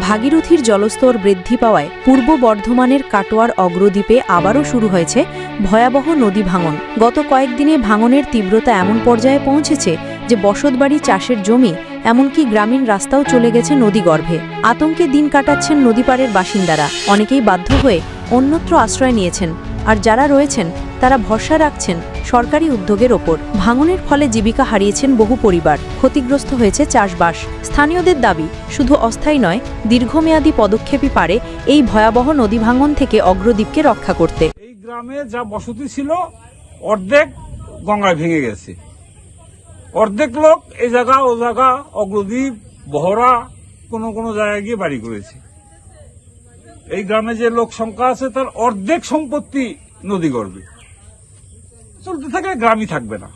ভাগীরথীর জলস্তর বৃদ্ধি পাওয়ায় পূর্ব বর্ধমানের কাটোয়ার অগ্রদ্বীপে আবারও শুরু হয়েছে ভয়াবহ নদী ভাঙন। গত কয়েকদিনে ভাঙনের তীব্রতা এমন পর্যায়ে পৌঁছেছে যে বসতবাড়ি চাষের জমি, এমনকি গ্রামীণ রাস্তাও চলে গেছে নদীগর্ভে আতঙ্কে দিন কাটাচ্ছেন নদীপাড়ের বাসিন্দারা। অনেকেই বাধ্য হয়ে অন্যত্র আশ্রয় নিয়েছেন। আর যারা রয়েছেন, তারা ভরসা রাখছেন সরকারি উদ্যোগের ওপর। ভাঙনের ফলে জীবিকা হারিয়েছেন বহু পরিবার। ক্ষতিগ্রস্ত হয়েছে চাষবাস। স্থানীয়দের দাবি, শুধু অস্থায়ী নয়, দীর্ঘমেয়াদী পদক্ষেপই পারে এই ভয়াবহ নদী ভাঙন থেকে অগ্রদ্বীপকে রক্ষা করতে। এই গ্রামে যা বসতি ছিল, অর্ধেক গঙ্গায় ভেঙে গেছে। অর্ধেক লোক এই জায়গা, ও জায়গা অগ্রদ্বীপ, বহরা, কোন কোন জায়গায় গিয়ে বাড়ি করেছে। এই গ্রামে যে লোক সংখ্যা আছে, তার অর্ধেক সম্পত্তি নদী গর্বে চলতে থাকে, গ্রামই থাকবে না।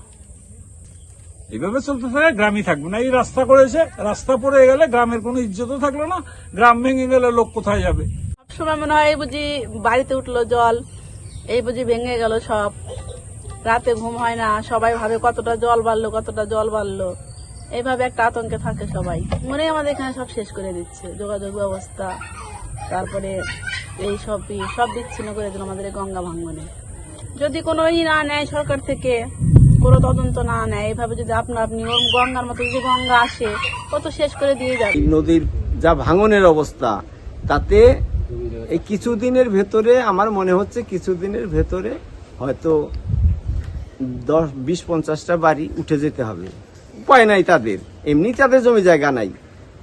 এইভাবে চলতে থাকে, গ্রামই থাকবে না। এই রাস্তা করেছে, রাস্তা পড়ে গেলে গ্রামের কোনো ইজ্জতও থাকল না, গ্রাম ভেঙে গেলে লোক কোথায় যাবে? সময় মনে হয়, এই বুঝি বাড়িতে উঠল জল, এই বুঝি ভেঙে গেল সব। রাতে ঘুম হয় না, সবাই ভাবে কতটা জল বাড়লো, কতটা জল বাড়লো। এইভাবে একটা আতঙ্কে থাকে সবাই। মনে আমাদের এখানে সব শেষ করে দিচ্ছে, যোগাযোগ ব্যবস্থা। তারপরে এই সব সব বিচ্ছিন্ন করে দিল আমাদের গঙ্গা ভাঙ্গনে। যদি কোনো ই না নেয় সরকার থেকে, কোনো তদন্ত না নেয় এইভাবে যদি আপনা আপনি গঙ্গার মতো যদি গঙ্গা আসে কত শেষ করে দিয়ে যাবে। নদীর যা ভাঙনের অবস্থা, তাতে এই কিছুদিনের ভেতরে আমার মনে হচ্ছে কিছুদিনের ভেতরে হয়তো দশ, বিশ, পঞ্চাশটা বাড়ি উঠে যেতে হবে। উপায় নাই তাদের। এমনি তাদের জমি জায়গা নাই।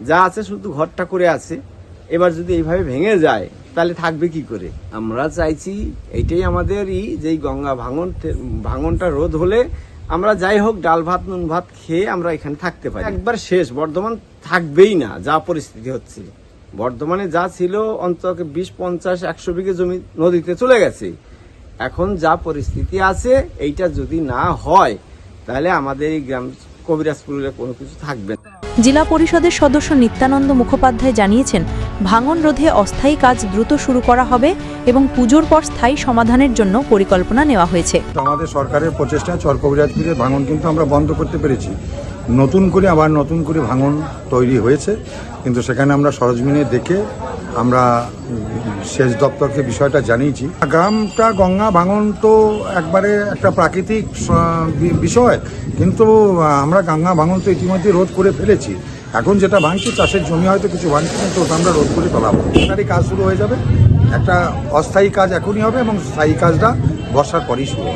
যা আছে শুধু ঘরটা করে আছে। এবার যদি এইভাবে ভেঙে যায় তাহলে থাকবে কি করে? আমরা চাইছি এইটাই আমাদের ই যে গঙ্গা ভাঙন ভাঙনটা রোধ হলে আমরা যাই হোক ডাল ভাত নুন ভাত খেয়ে আমরা এখানে থাকতে পারি। একবার শেষ বর্ধমান থাকবেই না যা পরিস্থিতি হচ্ছে। বর্ধমানে যা ছিল অন্তত বিশ পঞ্চাশ একশো বিঘে জমি নদীতে চলে গেছে। এখন যা পরিস্থিতি আছে এইটা যদি না হয় তাহলে আমাদের এই গ্রাম কবিরাজপুরে কোনো কিছু থাকবে না। জেলা পরিষদের সদস্য নিত্যানন্দ মুখোপাধ্যায় জানিয়েছেন ভাঙন রোধে অস্থায়ী কাজ দ্রুত শুরু করা হবে এবং পুজোর পর স্থায়ী সমাধানের জন্য পরিকল্পনা নেওয়া হয়েছে। আমাদের সরকারের প্রচেষ্টা চরকবিরাজপুরে ভাঙন কিন্তু আমরা বন্ধ করতে পেরেছি। নতুন করে আবার নতুন করে ভাঙন তৈরি হয়েছে, কিন্তু সেখানে আমরা সরজমিনে দেখে আমরা সেচ দপ্তরকে বিষয়টা জানিয়েছি। গ্রামটা গঙ্গা ভাঙন তো একবারে একটা প্রাকৃতিক বিষয়, কিন্তু আমরা গঙ্গা ভাঙন তো ইতিমধ্যে রোধ করে ফেলেছি। এখন যেটা ভাঙছি, চাষের জমি হয়তো কিছু ভাঙছি কিন্তু আমরা রোধ করে ফেলাবো সরকারি কাজ শুরু হয়ে যাবে। একটা অস্থায়ী কাজ এখনই হবে এবং স্থায়ী কাজটা বর্ষার পরই শুরু হবে।